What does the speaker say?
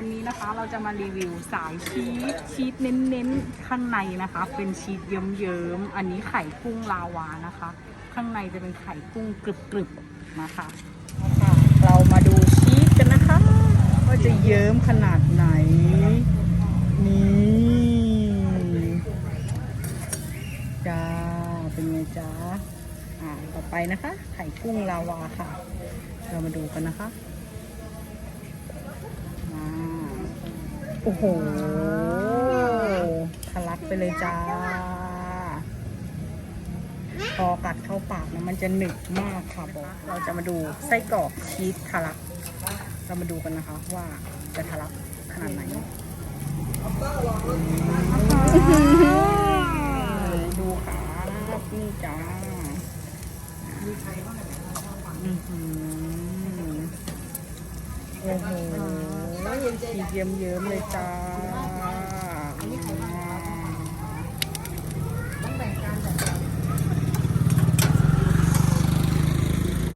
วันนี้นะคะเราจะมารีวิวสายชีสชีสเน้นๆ ข้างในนะคะ เป็นชีสเยิ้มๆ อันนี้ไข่กุ้งลาวานะคะ ข้างในจะเป็นไข่กุ้งกรึบๆนะคะค่ะเรามาดูชีสกันนะคะ ว่าจะเยิ้มขนาดไหน นี่จ้าเป็นไงจ้าอ่าต่อไปนะคะ ไข่กุ้งลาวาค่ะ เรามาดูกันนะคะมาโอ้โหทะลักไปเลยจ้า พอกัดเข้าปากนะมันจะหนึบมากค่ะบอก เราจะมาดูไส้กรอกชีสทะลัก เรามาดูกันนะคะว่าจะทะลักขนาดไหน ดูขานี่จ้าอือหือโอ้โห เยิ้มๆเลยจ้า